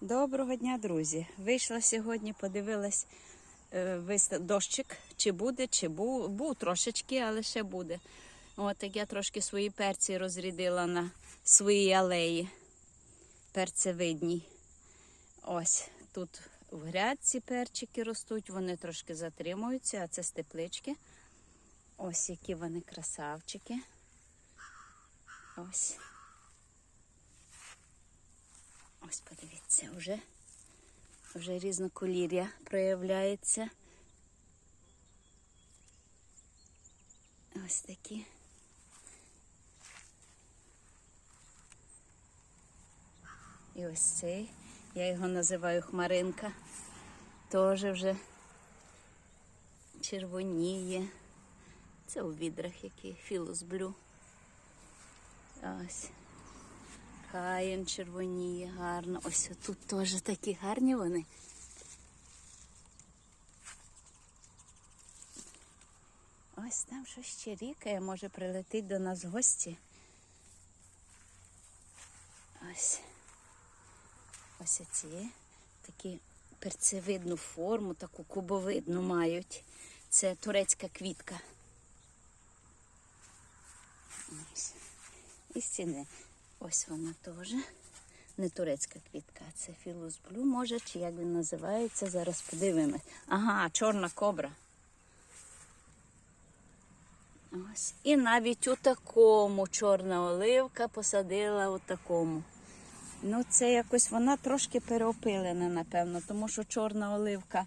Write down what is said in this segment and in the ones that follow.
Доброго дня, друзі! Вийшла сьогодні, подивилась е, дощик, чи буде, чи був, був трошечки, але ще буде. От так я трошки свої перці розрядила на своїй алеї. Перцевидні. Ось тут в грядці перчики ростуть, вони трошки затримуються, а це з теплички. Ось які вони красавчики. Ось. Ось подивіться, вже, вже різноколір'я проявляється. Ось такі. І ось цей, я його називаю хмаринка. Теж вже червоніє. Це у відрах який філус блю. Ось. Каїн червоніє гарно. Ось тут теж такі гарні вони. Ось там щось ще рікає, може прилетить до нас гості. Ось. Ось ці такі перцевидну форму, таку кубовидну мають. Це турецька квітка. Ось. І стіни. Ось вона теж. Не турецька квітка, це філус блю, може, чи як він називається, зараз подивимось. Ага, чорна кобра. Ось. І навіть у такому чорна оливка посадила у такому. Ну, це якось вона трошки переопилена, напевно, тому що чорна оливка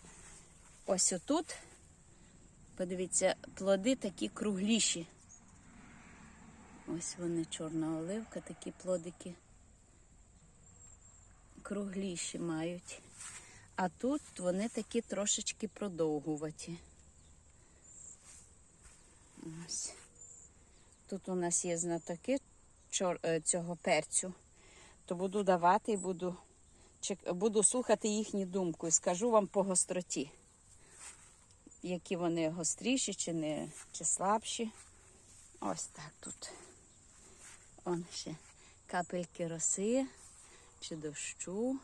ось отут. Подивіться, плоди такі кругліші. Ось вони чорна оливка, такі плодики кругліші мають. А тут вони такі трошечки продовгуваті. Ось. Тут у нас є знатоки е, цього перцю, то буду давати і буду, буду слухати їхню думку і скажу вам по гостроті, які вони гостріші чи, не, чи слабші. Ось так тут. Он ще капельки роси чи дощу.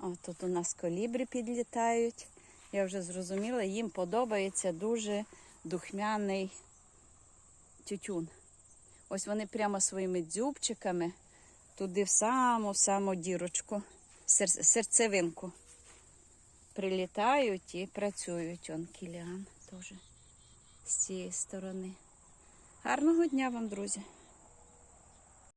О, тут у нас колібри підлітають. Я вже зрозуміла, їм подобається дуже духмяний тютюн. Ось вони прямо своїми дзюбчиками туди в саму в саму дірочку, сер- серцевинку. Прилітають і працюють. Он кіліан теж з цієї сторони. Гарного дня вам, друзі!